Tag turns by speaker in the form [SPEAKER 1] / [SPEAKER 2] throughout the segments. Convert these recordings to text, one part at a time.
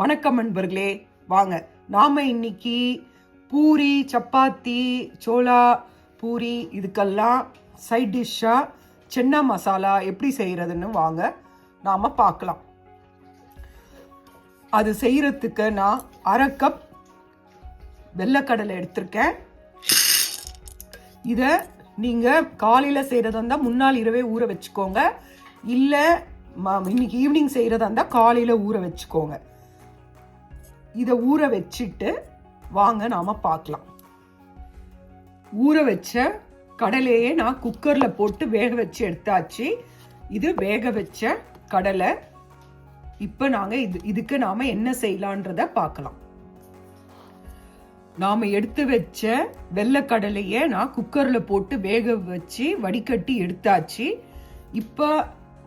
[SPEAKER 1] வணக்கம் நண்பர்களே. வாங்க நாம் இன்னைக்கு பூரி சப்பாத்தி சோளா பூரி இதுக்கெல்லாம் சைட் டிஷ்ஷாக சென்னா மசாலா எப்படி செய்கிறதுன்னு வாங்க நாம் பார்க்கலாம். அது செய்கிறதுக்கு நான் அரை கப் வெள்ளைக்கடலை எடுத்திருக்கேன். இதை நீங்கள் காலையில் செய்கிறதா இருந்தால் முன்னால் இரவே ஊற வச்சுக்கோங்க. இல்லை இன்னைக்கு ஈவினிங் செய்கிறதா இருந்தால் காலையில் ஊற வச்சுக்கோங்க. இதை ஊற வச்சுட்டு வாங்க நாம் பார்க்கலாம். ஊற வச்ச கடலையே நான் குக்கரில் போட்டு வேக வச்சு எடுத்தாச்சு. இது வேக வச்ச கடலை. இப்போ நாங்கள் இது இதுக்கு நாம் என்ன செய்யலான்றத பார்க்கலாம். நாம் எடுத்து வச்ச வெள்ளைக்கடலையை நான் குக்கரில் போட்டு வேக வச்சு வடிகட்டி எடுத்தாச்சு. இப்போ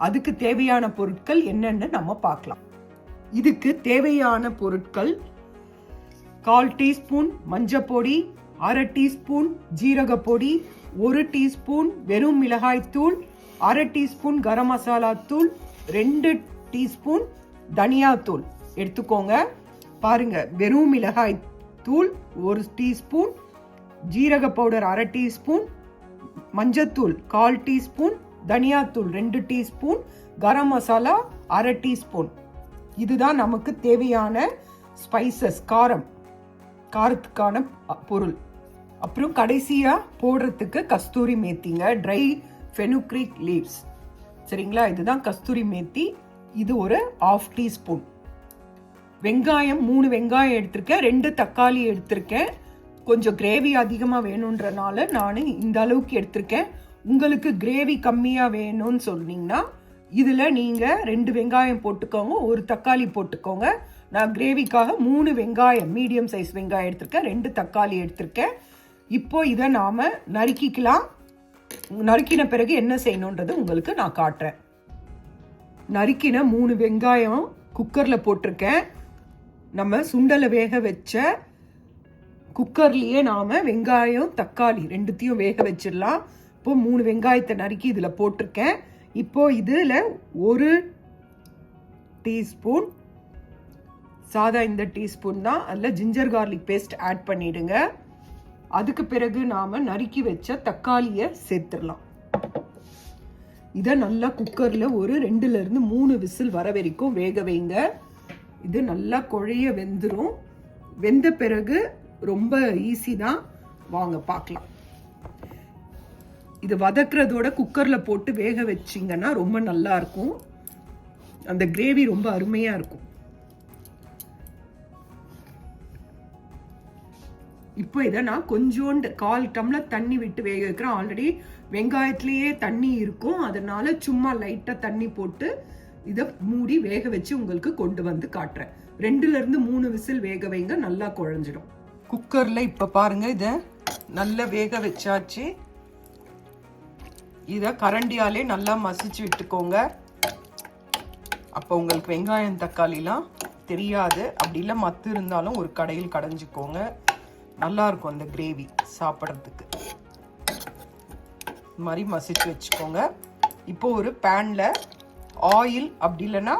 [SPEAKER 1] அதுக்கு தேவையான பொருட்கள் என்னென்னு நம்ம பார்க்கலாம். இதுக்கு தேவையான பொருட்கள் கால் டீஸ்பூன் மஞ்சப்பொடி அரை டீஸ்பூன் ஜீரகப்பொடி ஒரு டீஸ்பூன் வெறும் மிளகாய்த்தூள் அரை டீஸ்பூன் கரம் மசாலா தூள் ரெண்டு டீஸ்பூன் தனியாத்தூள் எடுத்துக்கோங்க. பாருங்க வெறும் மிளகாய் தூள் ஒரு டீஸ்பூன் ஜீரக பவுடர் அரை டீஸ்பூன் மஞ்சத்தூள் கால் டீஸ்பூன் தனியாத்தூள் ரெண்டு டீஸ்பூன் கரம் மசாலா அரை டீஸ்பூன். இதுதான் நமக்கு தேவையான ஸ்பைசஸ் காரம். காரத்துக்கான பொருள். அப்புறம் கடைசியாக போடுறதுக்கு கஸ்தூரி மேத்திங்க ட்ரை ஃபெனுக்ரிக் லீவ்ஸ் சரிங்களா? இதுதான் கஸ்தூரி மேத்தி. இது ஒரு ஆஃப் டீஸ்பூன் வெங்காயம் மூணு வெங்காயம் எடுத்திருக்கேன். ரெண்டு தக்காளி எடுத்திருக்கேன். கொஞ்சம் கிரேவி அதிகமாக வேணுன்றனால நான் இந்த அளவுக்கு எடுத்திருக்கேன். உங்களுக்கு கிரேவி கம்மியாக வேணும்னு சொன்னீங்கன்னா இதில் நீங்கள் ரெண்டு வெங்காயம் போட்டுக்கோங்க ஒரு தக்காளி போட்டுக்கோங்க. நான் கிரேவிக்காக மூணு வெங்காயம் மீடியம் சைஸ் வெங்காயம் எடுத்திருக்கேன் ரெண்டு தக்காளி எடுத்திருக்கேன். இப்போ இதை நாம் நறுக்கிக்கலாம். நறுக்கின பிறகு என்ன செய்யணுன்றது உங்களுக்கு நான் காட்டுறேன். நறுக்கின மூணு வெங்காயம் குக்கரில் போட்டிருக்கேன். நம்ம சுண்டலை வேக வச்ச குக்கர்லேயே நாம் வெங்காயம் தக்காளி ரெண்டுத்தையும் வேக வச்சிடலாம். இப்போ மூணு வெங்காயத்தை நறுக்கி இதில் போட்டிருக்கேன். இப்போ இதில் ஒரு டீஸ்பூன் சாதா இந்த டீஸ்பூன் தான். அதில் ஜிஞ்சர் கார்லிக் பேஸ்ட் ஆட் பண்ணிடுங்க. அதுக்கு பிறகு நாம் நறுக்கி வச்ச தக்காளியை சேர்த்துடலாம். இதை நல்லா குக்கரில் ஒரு ரெண்டுலேருந்து மூணு விசில் வர வரைக்கும் வேக வைங்க. இது நல்லா குழைய வெந்துடும் வெந்த பிறகு ரொம்ப ஈஸி தான். வாங்க பார்க்கலாம். இது வதக்குறதோட குக்கரில் போட்டு வேக வச்சிங்கன்னா ரொம்ப நல்லா இருக்கும். அந்த கிரேவி ரொம்ப அருமையாக இருக்கும். இப்போ இதை நான் கொஞ்சோண்டு கால் டம்ளர் தண்ணி விட்டு வேக வைக்கிறேன். ஆல்ரெடி வெங்காயத்துலேயே தண்ணி இருக்கும். அதனால சும்மா லைட்டாக தண்ணி போட்டு இதை மூடி வேக வச்சு உங்களுக்கு கொண்டு வந்து காட்டுறேன். ரெண்டுலேருந்து மூணு விசில் வேக வைங்க நல்லா குழஞ்சிடும். குக்கரில் இப்போ பாருங்கள் இதை நல்லா வேக வச்சாச்சு. இதை கரண்டியாலே நல்லா மசிச்சு விட்டுக்கோங்க. அப்போ உங்களுக்கு வெங்காயம் தக்காளிலாம் தெரியாது. அப்படி இல்லை மத்து இருந்தாலும் ஒரு கடையில் கடைஞ்சிக்கோங்க. நல்லாயிருக்கும் அந்த கிரேவி சாப்பிட்றதுக்கு. இது மாதிரி மசிச்சு வச்சுக்கோங்க. இப்போ ஒரு பேனில் ஆயில் அப்படி இல்லைன்னா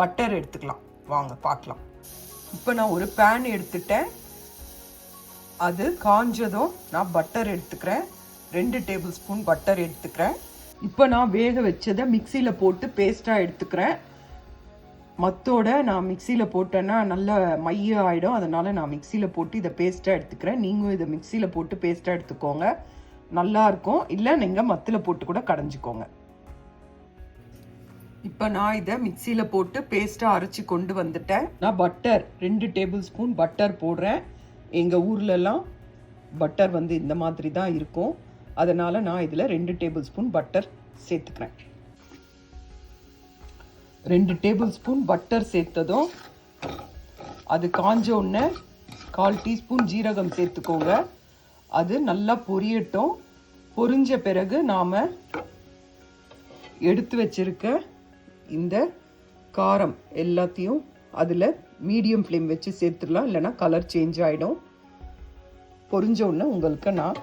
[SPEAKER 1] பட்டர் எடுத்துக்கலாம். வாங்க பார்க்கலாம். இப்போ நான் ஒரு பேன் எடுத்துட்டேன். அது காஞ்சதும் நான் பட்டர் எடுத்துக்கிறேன். ரெண்டு டேபிள் ஸ்பூன் பட்டர் எடுத்துக்கிறேன். இப்போ நான் வேக வச்சதை மிக்சியில் போட்டு பேஸ்ட்டாக எடுத்துக்கிறேன். மத்தோட நான் மிக்சியில் போட்டேன்னா நல்ல மைய ஆகிடும் அதனால் நான் மிக்சியில் போட்டு இதை பேஸ்ட்டாக எடுத்துக்கிறேன். நீங்களும் இதை மிக்சியில் போட்டு பேஸ்ட்டாக எடுத்துக்கோங்க. நல்லாயிருக்கும் இல்லை நீங்கள் மத்தில் போட்டு கூட கடைஞ்சிக்கோங்க. இப்போ நான் இதை மிக்சியில் போட்டு பேஸ்ட்டாக அரைச்சி கொண்டு வந்துட்டேன். நான் பட்டர் ரெண்டு டேபிள் ஸ்பூன் பட்டர் போடுறேன். எங்கள் ஊர்லலாம் பட்டர் வந்து இந்த மாதிரி தான் இருக்கும். அதனால் நான் இதில் ரெண்டு டேபிள் ஸ்பூன் பட்டர் சேர்த்துக்கிறேன். ரெண்டு டேபிள் ஸ்பூன் பட்டர் சேர்த்ததும் அது காஞ்ச உடனே கால் டீஸ்பூன் ஜீரகம் சேர்த்துக்கோங்க. அது நல்லா பொரியட்டும். பொரிஞ்ச பிறகு நாம் எடுத்து வச்சிருக்க இந்த காரம் எல்லாத்தையும் அதில் மீடியம் ஃப்ளேம் வச்சு சேர்த்துடலாம். இல்லைனா கலர் சேஞ்ச் ஆகிடும் பொரிஞ்ச உடனே உங்களுக்கு நான்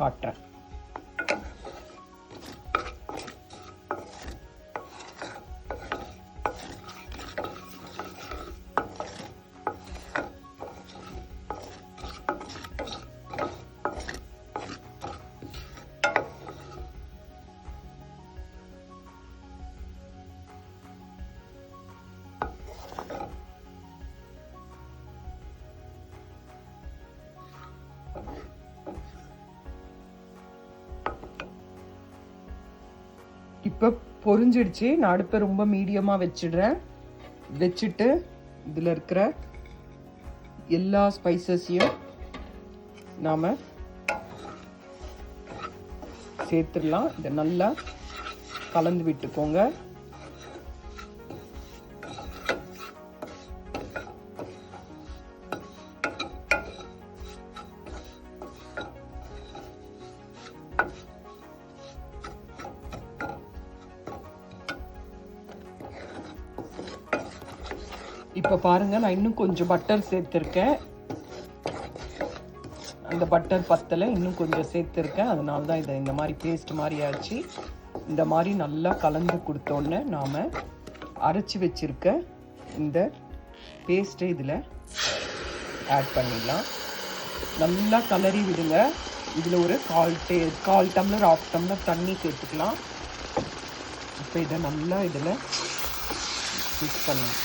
[SPEAKER 1] காட்டுறேன். இப்போ பொறிஞ்சிடுச்சு. நான் அடுப்பை ரொம்ப மீடியமாக வச்சிடுறேன். வச்சுட்டு இதில் இருக்கிற எல்லா ஸ்பைசஸையும் நாம் சேர்த்துடலாம். இதை நல்லா கலந்து விட்டுக்கோங்க. இப்போ பாருங்கள் நான் இன்னும் கொஞ்சம் பட்டர் சேர்த்துருக்கேன். அந்த பட்டர் பத்தலை இன்னும் கொஞ்சம் சேர்த்துருக்கேன். அதனால தான் இதை இந்த மாதிரி பேஸ்ட் மாதிரி ஆச்சு இந்த மாதிரி நல்லா கலந்து கொடுத்தோன்னே நாம் அரைச்சி வச்சுருக்க இந்த பேஸ்ட்டை இதில் ஆட் பண்ணிடலாம். நல்லா கலரி விடுங்க. இதில் ஒரு கால் டே கால் டம்ளர் ஆஃப் டம்ளர் தண்ணி சேர்த்துக்கலாம். இப்போ இதை நல்லா இதில் மிக்ஸ் பண்ணணும்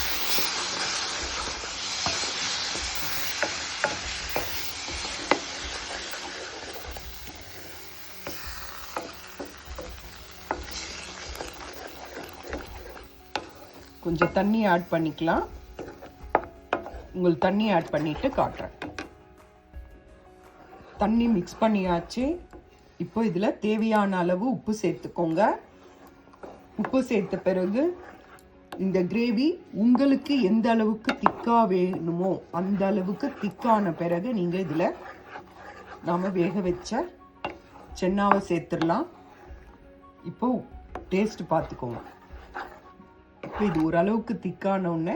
[SPEAKER 1] கொஞ்சம் தண்ணி ஆட் பண்ணிக்கலாம். உங்களுக்கு தண்ணி ஆட் பண்ணிட்டு காட்டுறேன். தண்ணி மிக்ஸ் பண்ணியாச்சு. இப்போ இதில் தேவையான அளவு உப்பு சேர்த்துக்கோங்க. உப்பு சேர்த்த பிறகு இந்த கிரேவி உங்களுக்கு எந்த அளவுக்கு திக்காக வேணுமோ அந்த அளவுக்கு திக்கான பிறகு நீங்கள் இதில் நாம் வேக வச்ச சென்னாவை சேர்த்துடலாம். இப்போ டேஸ்ட் பார்த்துக்கோங்க. இது ஓரளவுக்கு திக்கானோடனே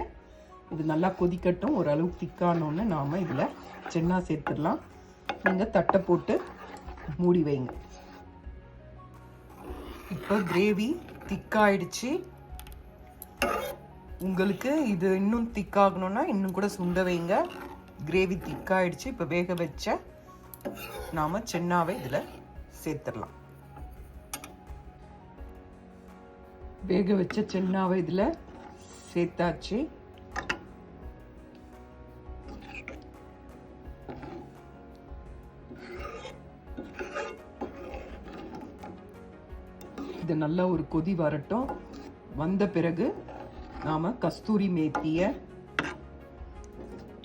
[SPEAKER 1] இது நல்லா கொதிக்கட்டும். ஓரளவுக்கு திக்கானோடனே நாம் இதில் சென்னா சேர்த்துடலாம். நீங்கள் தட்டை போட்டு மூடி வைங்க. இப்போ கிரேவி திக்காயிடுச்சு. உங்களுக்கு இது இன்னும் திக்காகணும்னா இன்னும் கூட சுண்ட வைங்க. கிரேவி திக்காயிடுச்சு. இப்போ வேக வச்ச நாம் சென்னாவை இதில் சேர்த்துடலாம். வேக வச்ச சென்னாவை இதில் சேர்த்தாச்சு. இது நல்லா ஒரு கொதி வரட்டும். வந்த பிறகு நாம் கஸ்தூரி மேத்தியை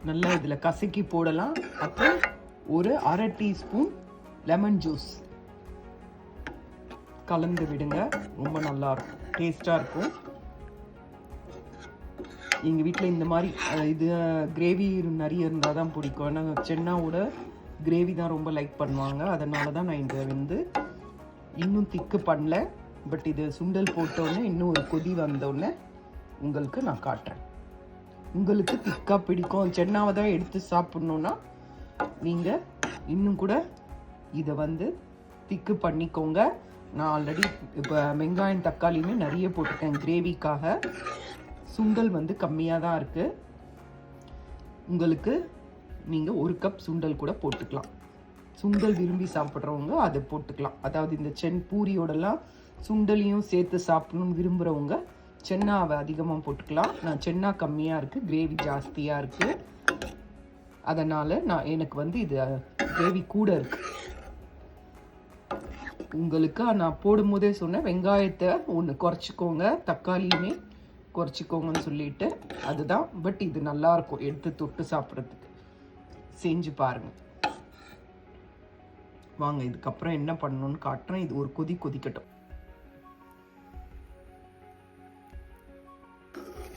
[SPEAKER 1] நல்லா இதில் கசக்கி போடலாம். அப்புறம் ஒரு அரை டீஸ்பூன் லெமன் ஜூஸ். கலந்து விடுங்க. ரொம்ப நல்லா டேஸ்ட்டாக இருக்கும். எங்கள் வீட்டில் இந்த மாதிரி இது கிரேவி நிறைய இருந்தால் தான் பிடிக்கும். ஏன்னா சென்னாவோட கிரேவி தான் ரொம்ப லைக் பண்ணுவாங்க. அதனால தான் நான் இதை வந்து இன்னும் திக்கு பண்ணல. பட் இது சுண்டல் போட்டோன்னே இன்னும் ஒரு கொதி வந்தோடனே உங்களுக்கு நான் காட்டுறேன். உங்களுக்கு திக்காக பிடிக்கும். சென்னாவை தான் எடுத்து சாப்பிட்ணுன்னா நீங்கள் இன்னும் கூட இதை வந்து திக்கு பண்ணிக்கோங்க. நான் ஆல்ரெடி இப்போ வெங்காயம் தக்காளியுமே நிறைய போட்டிருக்கேன். கிரேவிக்காக சுண்டல் வந்து கம்மியாக தான் இருக்குது உங்களுக்கு நீங்கள் ஒரு கப் சுண்டல் கூட போட்டுக்கலாம். சுண்டல் விரும்பி சாப்பிட்றவங்க அதை போட்டுக்கலாம். அதாவது இந்த சென் பூரியோடலாம் சுண்டலையும் சேர்த்து சாப்பிடணும்னு விரும்புகிறவங்க சென்னாவை அதிகமாக போட்டுக்கலாம். நான் சென்னா கம்மியாக இருக்குது கிரேவி ஜாஸ்தியாக இருக்குது அதனால் நான் எனக்கு வந்து இது கிரேவி கூட இருக்குது உங்களுக்கு நான் போடும்போதே சொன்னேன் வெங்காயத்தை ஒன்று குறைச்சிக்கோங்க தக்காளியுமே குறைச்சிக்கோங்கன்னு சொல்லிட்டு அதுதான். பட் இது நல்லா இருக்கும் எடுத்து தொட்டு சாப்பிட்றதுக்கு. செஞ்சு பாருங்க. வாங்க இதுக்கப்புறம் என்ன பண்ணணும்னு காட்டுறேன். இது ஒரு கொதி கொதிக்கட்டும்.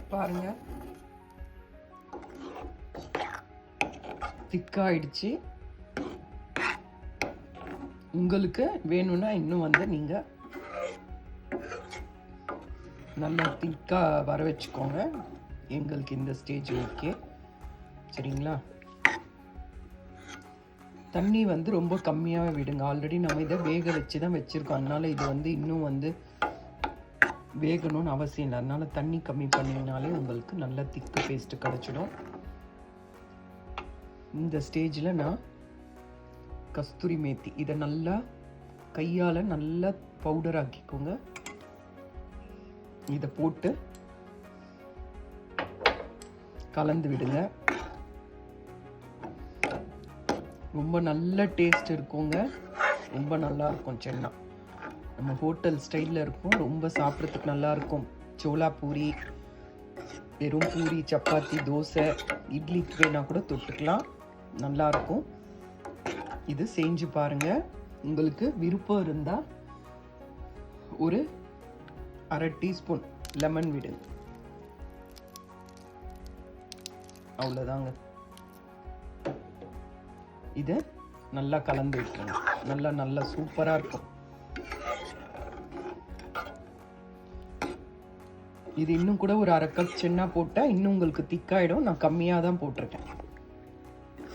[SPEAKER 1] பாருங்க. திக்காயிடுச்சு. உங்களுக்கு வேணும்னா இன்னும் வந்து நீங்கள் நல்லா திக்காக வர வச்சுக்கோங்க. எங்களுக்கு இந்த ஸ்டேஜ் ஓகே சரிங்களா? தண்ணி வந்து ரொம்ப கம்மியாக விடுங்க. ஆல்ரெடி நம்ம இதை வேக வச்சு தான் வச்சுருக்கோம். அதனால் இது வந்து இன்னும் வந்து வேகணும்னு அவசியம் இல்லை. அதனால் தண்ணி கம்மி பண்ணிங்கனாலே உங்களுக்கு நல்ல திக்கு பேஸ்ட்டு கிடச்சிடும். இந்த ஸ்டேஜில் நான் கஸ்தூரி மேத்தி. இதை நல்லா கையால் நல்லா பவுடர் ஆக்கிக்கோங்க. இதை போட்டு கலந்து விடுங்க. ரொம்ப நல்ல டேஸ்ட் இருக்குங்க. ரொம்ப நல்லா இருக்கும் சென்னா. நம்ம ஹோட்டல் ஸ்டைலில் இருக்கும். ரொம்ப சாப்பிட்றதுக்கு நல்லா இருக்கும். சோளா பூரி வெறும் பூரி சப்பாத்தி தோசை இட்லிக்கு வேணால் கூட தொட்டுக்கலாம். நல்லாயிருக்கும் இது செஞ்சு பாருங்கள் உங்களுக்கு விருப்பம் இருந்தால் ஒரு அரை டீஸ்பூன் லெமன் விடுங்க அவ்வளோதாங்க இதை நல்லா கலந்து விட்டுருங்க நல்லா நல்லா சூப்பராக இருக்கும். இது இன்னும் கூட ஒரு அரை கப் சின்ன போட்டால் இன்னும் உங்களுக்கு திக்காயிடும் நான் கம்மியாக தான் போட்டிருக்கேன்.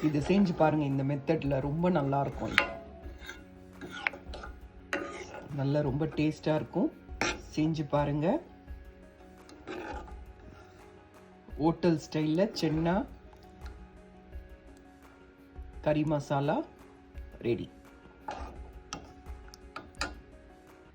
[SPEAKER 1] இது செஞ்சு பாருங்க இந்த மெத்தடில் ரொம்ப நல்லா இருக்கும் இது நல்லா ரொம்ப டேஸ்டாக இருக்கும். செஞ்சு பாருங்க. ஹோட்டல் ஸ்டைலில் சென்னா கறி மசாலா ரெடி